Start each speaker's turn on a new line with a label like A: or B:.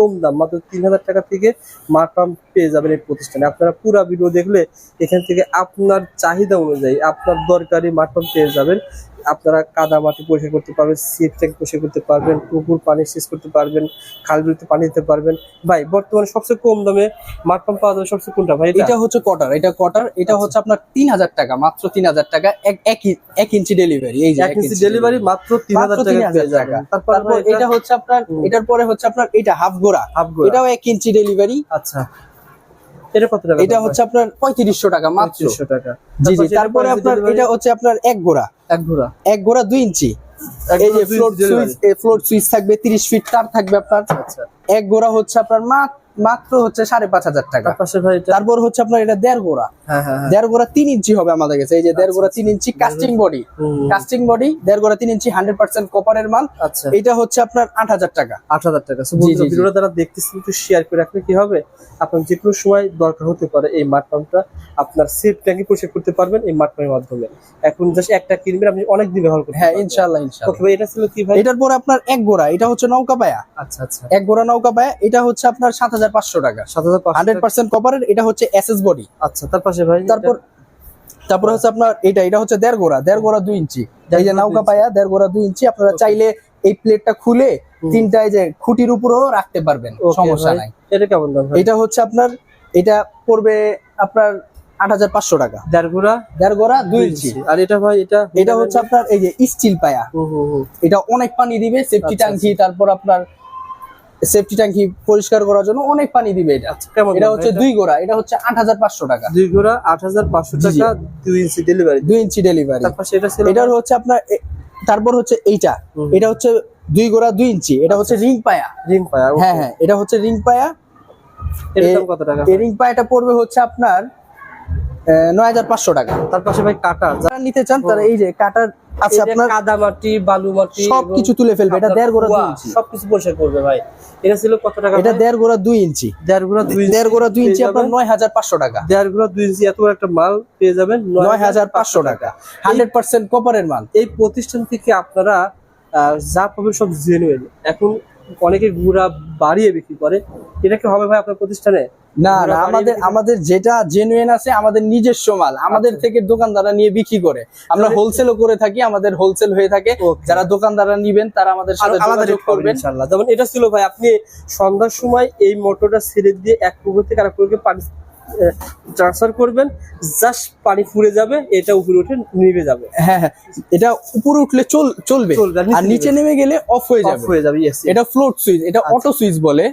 A: কম দাম, মাত্র তিন হাজার টাকা থেকে মাঠ পেয়ে যাবেন এই প্রতিষ্ঠানে। আপনারা পুরা ভিডিও দেখলে এখান থেকে আপনার চাহিদা অনুযায়ী, আপনার দরকারি মাঠ পেয়ে যাবেন। আপনারা কাদা মাটি পরিষ্কার করতে পারবেন সিপ ট্যাঙ্ক পরিষ্কার করতে পারবেন পুকুর পানি শেষ করতে পারবেন খালগুলিতে পানি দিতে পারবেন। ভাই বর্তমানে সবচেয়ে কম দামে মাঠ পাম্প পাওয়া যাবে সবচেয়ে কোনটা ভাই? এটা
B: হচ্ছে কটার এটা কটার এটা হচ্ছে আপনার তিন হাজার টাকা মাত্র তিন হাজার টাকা এক ইঞ্চি ডেলিভারি এই যে
A: এক ইঞ্চি ডেলিভারি মাত্র তিন হাজার টাকা
B: 3,000
A: পেয়ে যাবেন।
B: টাকা।
A: তারপর
B: তারপর এটা হচ্ছে আপনার এটার পরে হচ্ছে আপনার এটা হাফ গোড়া
A: হাফ গোড়া
B: এটাও এক ইঞ্চি ডেলিভারি
A: আচ্ছা। এটা কত টাকা
B: এটা হচ্ছে আপনার পঁয়ত্রিশশো টাকা মাত্র।
A: টাকা।
B: জি জি
A: তারপরে
B: আপনার এটা হচ্ছে আপনার এক গোড়া
A: এক গোড়া
B: এক গোড়া দুই ইঞ্চি।
A: এক
B: এই যে ফ্লোর সুইচ ফ্লোর সুইচ থাকবে তিরিশ ফিট তার থাকবে আপনার
A: আচ্ছা।
B: এক গোড়া হচ্ছে আপনার মা- মাত্র হচ্ছে সাড়ে পাঁচ হাজার টাকা।
A: তার
B: তারপর হচ্ছে আপনার এটা দেড় গোড়া।
A: হ্যাঁ হ্যাঁ হ্যাঁ।
B: দেড় গোড়া তিন ইঞ্চি হবে আমাদের কাছে। এই যে দেড় গোড়া তিন inch casting body casting body দেড় গোড়া তিন ইঞ্চি হান্ড্রেড পার্সেন্ট কপারের মাল।
A: আচ্ছা।
B: এটা হচ্ছে আপনার আট হাজার টাকা।
A: আট হাজার টাকা। ভিডিওটা যারা দেখতেছেন একটু শেয়ার করে রাখলে কি হবে? আপনার যে কোনো সময় দরকার হতে পারে এই মাঠ পাম্পটা আপনার সেফ ট্যাঙ্কি পরিষ্কার করতে পারবেন এই মাঠ পাম্পের মাধ্যমে। এখন জাস্ট একটা কিনবেন আপনি অনেক দিন ব্যবহার করতে
B: হ্যাঁ ইনশাল্লাহ
A: ওকে এটা ছিল কি ভাই?
B: এটার পরে আপনার এক গোড়া এটা হচ্ছে নৌকা পায়া।
A: আচ্ছা আচ্ছা।
B: এক গোড়া নৌকা পায়া এটা হচ্ছে আপনার সাত হাজার পাঁচশো টাকা।
A: সাত হাজার পাঁচশো
B: হান্ড্রেড পার্সেন্ট কপারের এটা হচ্ছে এসএস বডি
A: আচ্ছা তার পাশে ভাই
B: তারপর তারপর হচ্ছে আপনার এটা এটা হচ্ছে দেড় গোড়া দেড় গোড়া দুই ইঞ্চি। এই যে নৌকা পায়া দেড় গোড়া দুই ইঞ্চি আপনারা চাইলে এই প্লেটটা খুলে
A: হুম।
B: তিনটা এই যে খুঁটির উপরেও রাখতে পারবেন সমস্যা নাই।
A: এটা কেমন দাম
B: এটা হচ্ছে আপনার এটা পড়বে আপনার আট হাজার পাঁচশো টাকা।
A: দেড় ঘোড়া
B: দেড় গোড়া দুই ইঞ্চি।
A: আর এটা ভাই এটা
B: এটা হচ্ছে আপনার এই যে স্টিল পায়া। এটা অনেক পানি দিবে সেফটি
A: আচ্ছা,
B: ট্যাঙ্কি তারপর আপনার সেফটি ট্যাঙ্কি পরিষ্কার করার জন্য অনেক পানি দিবে এটা।
A: আচ্ছা
B: এটা হচ্ছে দুই গোড়া এটা হচ্ছে আট হাজার পাঁচশো টাকা।
A: দুই গোড়া আট হাজার পাঁচশো। টাকা দুই ইঞ্চি ডেলিভারি
B: দুই ইঞ্চি ডেলিভারি
A: এটা
B: হচ্ছে আপনার তারপর হচ্ছে এইটা। এটা হচ্ছে দুই গোড়া দুই ইঞ্চি। এটা হচ্ছে রিং পায়া।
A: রিং পায়া
B: হ্যাঁ হ্যাঁ এটা হচ্ছে রিং পায়া।
A: এর দাম কত টাকা?
B: রিং পায়াটা পড়বে হচ্ছে আপনার নয় হাজার পাঁচশো টাকা।
A: তার পাশে ভাই কাটা
B: যারা নিতে চান তারা এই যে কাটার
A: যে
B: আপনার
A: কাদা মাটি বালু মাটি
B: সব
A: এবং
B: কিছু তুলে ফেলবে এটা দেড় গোড়া দুই ইঞ্চি।
A: সবকিছু পরিষ্কার করবে ভাই। এটা ছিল কত টাকা
B: এটা দেড় গোড়া দুই ইঞ্চি।
A: দেড় গোড়া দুই ইঞ্চি।
B: দেড় গোড়া দুই ইঞ্চি আপনার। নয় হাজার পাঁচশো টাকা।
A: দেড় গোড়া দুই ইঞ্চি এত বড় একটা মাল পেয়ে যাবেন
B: নয় হাজার পাঁচশো টাকা। হান্ড্রেড পার্সেন্ট কপারের মাল।
A: এই প্রতিষ্ঠান থেকে আপনারা আহ, যা পাবেন সব জেনুইন এখন অনেকে গুড়া বাড়িয়ে বিক্রি করে। এটা কি হবে ভাই আপনার প্রতিষ্ঠানে?
B: না না আমাদের আমাদের যেটা জেনুইন আছে আমাদের নিজস্ব মাল। আমাদের
A: আচ্ছা।
B: থেকে দোকানদাররা নিয়ে বিক্রি করে। আমরা হোলসেলও করে থাকি আমাদের হোলসেল হয়ে থাকে। যারা দোকানদাররা নিবেন তারা আমাদের সাথে যোগাযোগ
A: করবেন। ইনশাআল্লাহ। যেমন এটা ছিল ভাই আপনি সন্ধ্যার সময় এই মোটরটা ছেড়ে দিয়ে এক পুকুর থেকে আরেক পুকুরকে পানি ট্রান্সফার করবেন। জাস্ট পানি ফুরে যাবে এটা উপরে উঠে নিভে যাবে।
B: হ্যাঁ হ্যাঁ। এটা উপরে উঠলে চল চলবে।
A: আর নিচে
B: নেমে গেলে অফ হয়ে যাবে।
A: হয়ে যাবে।
B: এটা ফ্লোট সুইচ এটা অটো সুইচ বলে।